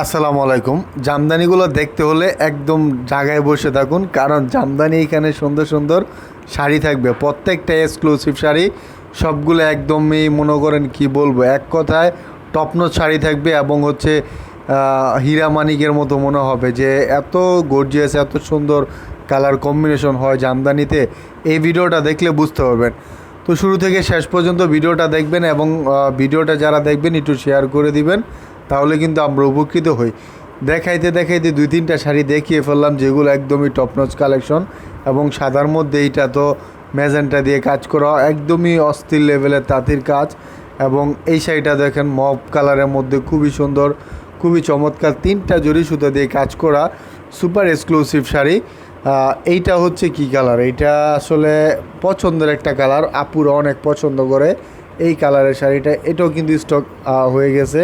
আসসালামু আলাইকুম। জামদানিগুলো দেখতে হলে একদম জায়গায় বসে থাকুন, কারণ জামদানি এখানে সুন্দর সুন্দর শাড়ি থাকবে। প্রত্যেকটা এক্সক্লুসিভ শাড়ি, সবগুলো একদমই মনে করেন কি বলব, এক কথায় টপনোচ শাড়ি থাকবে এবং হচ্ছে হীরা মানিকের মতো মনে হবে যে এত গর্জিয়াস এত সুন্দর কালার কম্বিনেশন হয় জামদানিতে। এই ভিডিওটা দেখলে বুঝতে পারবেন। তো শুরু থেকে শেষ পর্যন্ত ভিডিওটা দেখবেন এবং ভিডিওটা যারা দেখবেন একটু শেয়ার করে দিবেন। তাহলে কিন্তু আমরা উপকৃত হই। দেখাইতে দেখাইতে দুই তিনটা শাড়ি দেখিয়ে ফেললাম, যেগুলো একদমই টপনচ কালেকশন এবং সাদার মধ্যে এইটা তো ম্যাজেন্টা দিয়ে কাজ করা একদমই অস্থির লেভেলের তাঁতির কাজ এবং এই শাড়িটা দেখেন মব কালারের মধ্যে খুবই সুন্দর, খুবই চমৎকার তিনটা জড়ি সুতো দিয়ে কাজ করা সুপার এক্সক্লুসিভ শাড়ি। এইটা হচ্ছে কি কালার এইটা আসলে পছন্দের একটা কালার আপুরা অনেক পছন্দ করে এই কালারের শাড়িটা। এটাও কিন্তু স্টক হয়ে গেছে।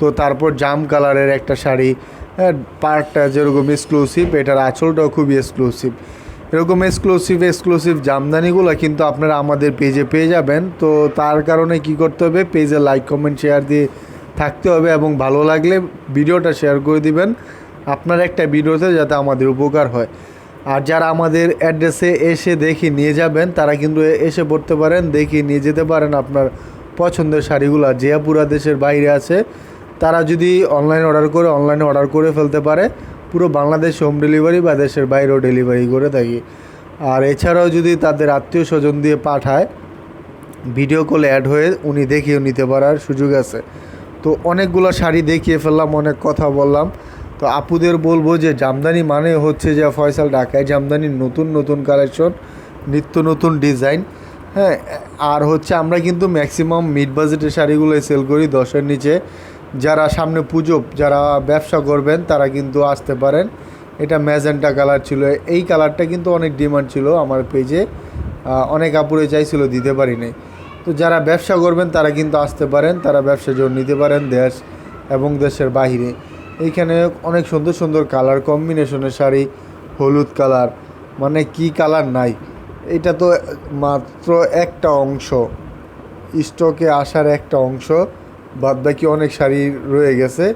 তো তারপর জাম কালারের একটা শাড়ি হ্যাঁ পার্টটা যেরকম এক্সক্লুসিভ এটার আঁচলটাও খুবই এক্সক্লুসিভ এরকম এক্সক্লুসিভ এক্সক্লুসিভ জামদানিগুলো কিন্তু আপনারা আমাদের পেজে পেয়ে যাবেন। তো তার কারণে কি করতে হবে পেজে লাইক কমেন্ট শেয়ার দিয়ে থাকতে হবে এবং ভালো লাগলে ভিডিওটা শেয়ার করে দিবেন। আপনার একটা ভিডিওতে যাতে আমাদের উপকার হয়। আর যারা আমাদের অ্যাড্রেসে এসে দেখে নিয়ে যাবেন, তারা কিন্তু এসে পড়তে পারেন, দেখে নিয়ে যেতে পারেন আপনার পছন্দের শাড়িগুলো। যে পুরা দেশের বাইরে আছে তারা যদি অনলাইন অর্ডার করে অনলাইনে অর্ডার করে ফেলতে পারে, পুরো বাংলাদেশ হোম ডেলিভারি বা দেশের বাইরেও ডেলিভারি করে থাকি। আর এছাড়াও যদি তাদের আত্মীয় স্বজন দিয়ে পাঠায় ভিডিও কল অ্যাড হয়ে উনি দেখিয়েও নিতে পারার সুযোগ আছে। তো অনেকগুলো শাড়ি দেখিয়ে ফেললাম, অনেক কথা বললাম। তো আপুদের বলব যে জামদানি মানে হচ্ছে যে ফয়সাল ঢাকায় জামদানির নতুন নতুন কালেকশন নিত্য নতুন ডিজাইন হ্যাঁ আর হচ্ছে আমরা কিন্তু ম্যাক্সিমাম মিড বাজেটের শাড়িগুলোই সেল করি দশের নিচে। যারা সামনে পুজো, যারা ব্যবসা করবেন, তারা কিন্তু আসতে পারেন। এটা ম্যাজেন্টা কালার ছিল। এই কালারটা কিন্তু অনেক ডিমান্ড ছিল আমার পেজে। অনেক আপুরে চাইছিল দিতে পারি নাই তো যারা ব্যবসা করবেন, তারা কিন্তু আসতে পারেন। তারা ব্যবসা জোর নিতে পারেন দেশ এবং দেশের বাইরে এইখানে অনেক সুন্দর সুন্দর কালার কম্বিনেশনের শাড়ি, হলুদ কালার। মানে কি কালার নাই। এটা তো মাত্র একটা অংশ। স্টকে আসার একটা অংশ। বাদ বাকি অনেক শাড়ি রয়ে গেছে।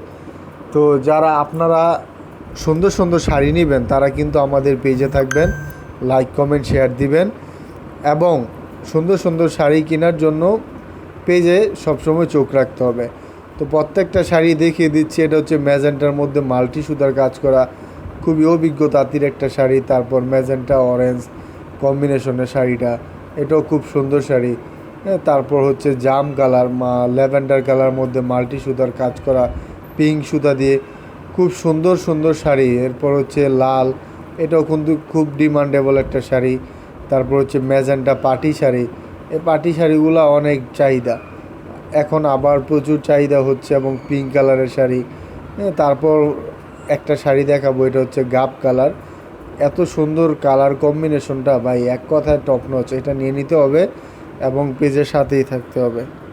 তো যারা আপনারা সুন্দর সুন্দর শাড়ি নেবেন, তারা কিন্তু আমাদের পেজে থাকবেন লাইক কমেন্ট শেয়ার দিবেন এবং সুন্দর সুন্দর শাড়ি কেনার জন্য পেজে সবসময় চোখ রাখতে হবে। তো প্রত্যেকটা শাড়ি দেখিয়ে দিচ্ছি, এটা হচ্ছে ম্যাজেন্টার মধ্যে মাল্টি সুতার কাজ করা, খুবই অভিজ্ঞ তাঁতির একটা শাড়ি, তারপর ম্যাজেন্টা অরেঞ্জ কম্বিনেশনের শাড়িটা, এটাও খুব সুন্দর শাড়ি। তারপর হচ্ছে জাম কালার, মা, ল্যাভেন্ডার কালার মধ্যে মাল্টি সুতার কাজ করা, পিঙ্ক সুতা দিয়ে খুব সুন্দর সুন্দর শাড়ি। এরপর হচ্ছে লাল, এটাও কিন্তু খুব ডিমান্ডেবল একটা শাড়ি। তারপর হচ্ছে ম্যাজেন্টা পাটি শাড়ি। এই পাটি শাড়িগুলো অনেক চাহিদা। এখন আবার প্রচুর চাহিদা হচ্ছে এবং পিঙ্ক কালারের শাড়ি। তারপর একটা শাড়ি দেখাবো, এটা হচ্ছে গাপ কালার। এত সুন্দর কালার কম্বিনেশনটা ভাই, এক কথায় টপ নচ এটা নিয়ে নিতে হবে। এবং পেজের সাথেই থাকতে হবে।